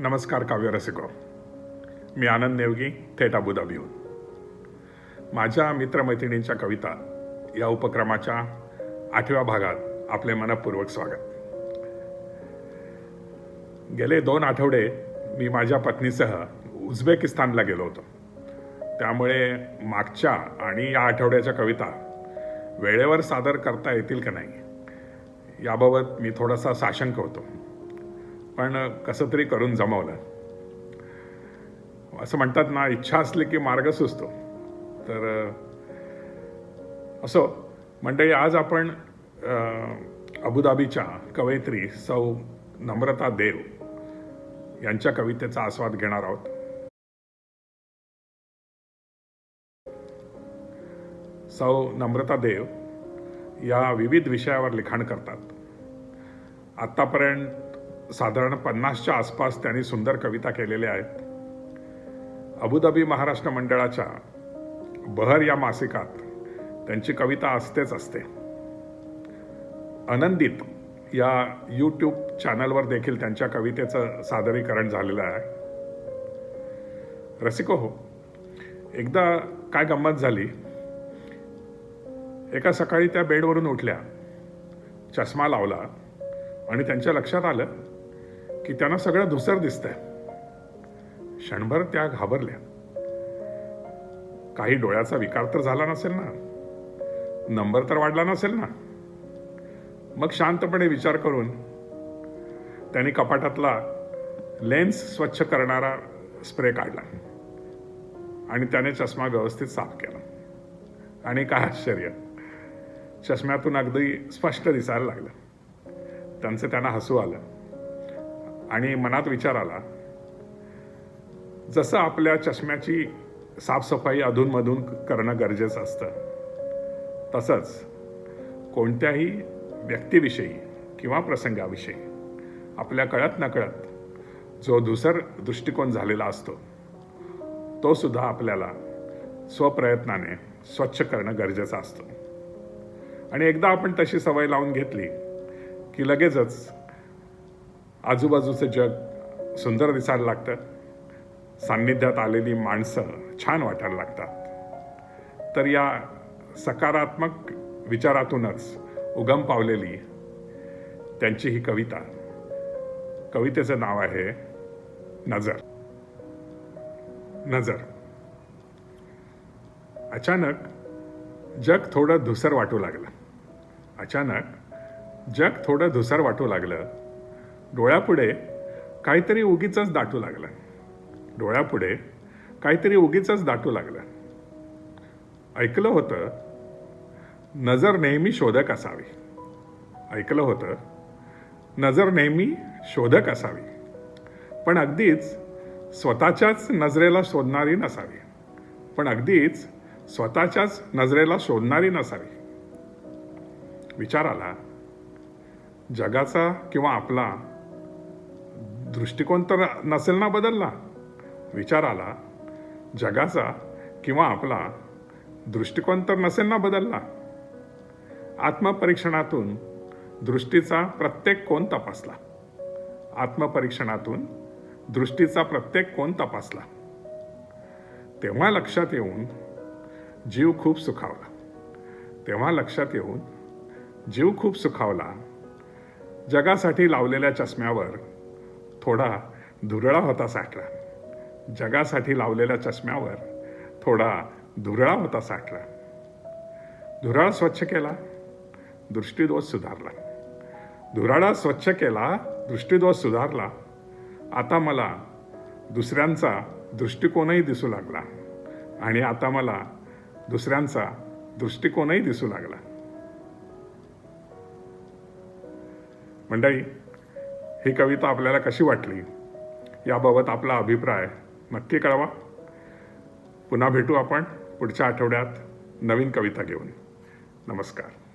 नमस्कार काव्य रसिको. मी आनंद नेवगी थेट अबुधाबीहून माझ्या मित्रमैत्रिणींच्या कविता या उपक्रमाच्या आठव्या भागात आपले मनपूर्वक स्वागत. गेले दोन आठवडे मी माझ्या पत्नीसह उझबेकिस्तानला गेलो होतो. त्यामुळे मागच्या आणि या आठवड्याच्या कविता वेळेवर सादर करता येतील का नाही याबाबत मी थोडासा साशंक होतो. पण कसं तरी करून जमवलं. असं म्हणतात ना इच्छा असली की मार्ग सुचतो. तर असो मंडळी आज आपण अबुधाबीच्या कवयित्री सौ नम्रता देव यांच्या कवितेचा आस्वाद घेणार आहोत. सौ नम्रता देव या विविध विषयावर लिखाण करतात. आत्तापर्यंत साधारण पन्नासच्या आसपास त्यांनी सुंदर कविता केलेल्या आहेत. अबुधाबी महाराष्ट्र मंडळाच्या बहर या मासिकात त्यांची कविता असतेच असते. आनंदित या यूट्यूब चॅनलवर देखील त्यांच्या कवितेचं सादरीकरण झालेलं आहे. रसिको हो एकदा काय गंमत झाली? एका सकाळी त्या बेडवरून उठल्या चष्मा लावला आणि त्यांच्या लक्षात आलं की त्यांना सगळं धुसर दिसतंय. क्षणभर त्या घाबरल्या. काही डोळ्याचा विकार तर झाला नसेल ना? नंबर तर वाढला नसेल ना? मग शांतपणे विचार करून त्यांनी कपाटातला लेन्स स्वच्छ करणारा स्प्रे काढला आणि त्याने चष्मा व्यवस्थित साफ केला. आणि काय आश्चर्य चष्म्यातून अगदी स्पष्ट दिसायला लागलं. त्यांचं त्यांना हसू आलं. आणि मनात विचार आला जसं आपल्या चष्म्याची साफसफाई अधूनमधून करणं गरजेचं असतं तसंच कोणत्याही व्यक्तीविषयी किंवा प्रसंगाविषयी आपल्या कळत नकळत जो दुसर दृष्टिकोन झालेला असतो तो सुद्धा आपल्याला स्वप्रयत्नाने स्वच्छ करणं गरजेचं असतं. आणि एकदा आपण तशी सवय लावून घेतली की लगेचच आजूबाजूचं जग सुंदर दिसायला लागतं. सान्निध्यात आलेली माणसं छान वाटायला लागतात. तर या सकारात्मक विचारातूनच उगम पावलेली त्यांची ही कविता. कवितेचं नाव आहे नजर. नजर. अचानक जग थोडं धुसर वाटू लागलं. अचानक जग थोडं धुसर वाटू लागलं. डोळ्यापुढे काहीतरी उगीच दाटू लागलं. डोळ्यापुढे काहीतरी उगीच दाटू लागलं. ऐकलं होतं नजर नेहमी शोधक असावी. ऐकलं होतं नजर नेहमी शोधक असावी. पण अगदीच स्वतःच्याच नजरेला शोधणारी नसावी. पण अगदीच स्वतःच्याच नजरेला शोधणारी नसावी. विचार आला जगाचा किंवा आपला दृष्टिकोन तर नसेल ना बदलला. विचार आला जगाचा किंवा आपला दृष्टिकोन तर नसेल ना बदलला. आत्मपरीक्षणातून दृष्टीचा प्रत्येक कोण तपासला. आत्मपरीक्षणातून दृष्टीचा प्रत्येक कोण तपासला. तेव्हा लक्षात येऊन जीव खूप सुखावला. तेव्हा लक्षात येऊन जीव खूप सुखावला. जगासाठी लावलेल्या चष्म्यावर थोडा धुरळा होता साठला जगासाठी लावलेल्या चष्म्यावर थोडा धुरळा होता साठला धुराळ स्वच्छ केला दृष्टीदोष सुधारला. धुराळा स्वच्छ केला दृष्टीदोष सुधारला. आता मला दुसऱ्यांचा दृष्टिकोनही दिसू लागला आणि आता मला दुसऱ्यांचा दृष्टिकोनही दिसू लागला. मंडळी ही कविता आपल्याला कशी वाटली? याबाबत आपला अभिप्राय नक्की कळवा. पुन्हा भेटू आपण पुढच्या आठवड्यात नवीन कविता घेऊन. नमस्कार.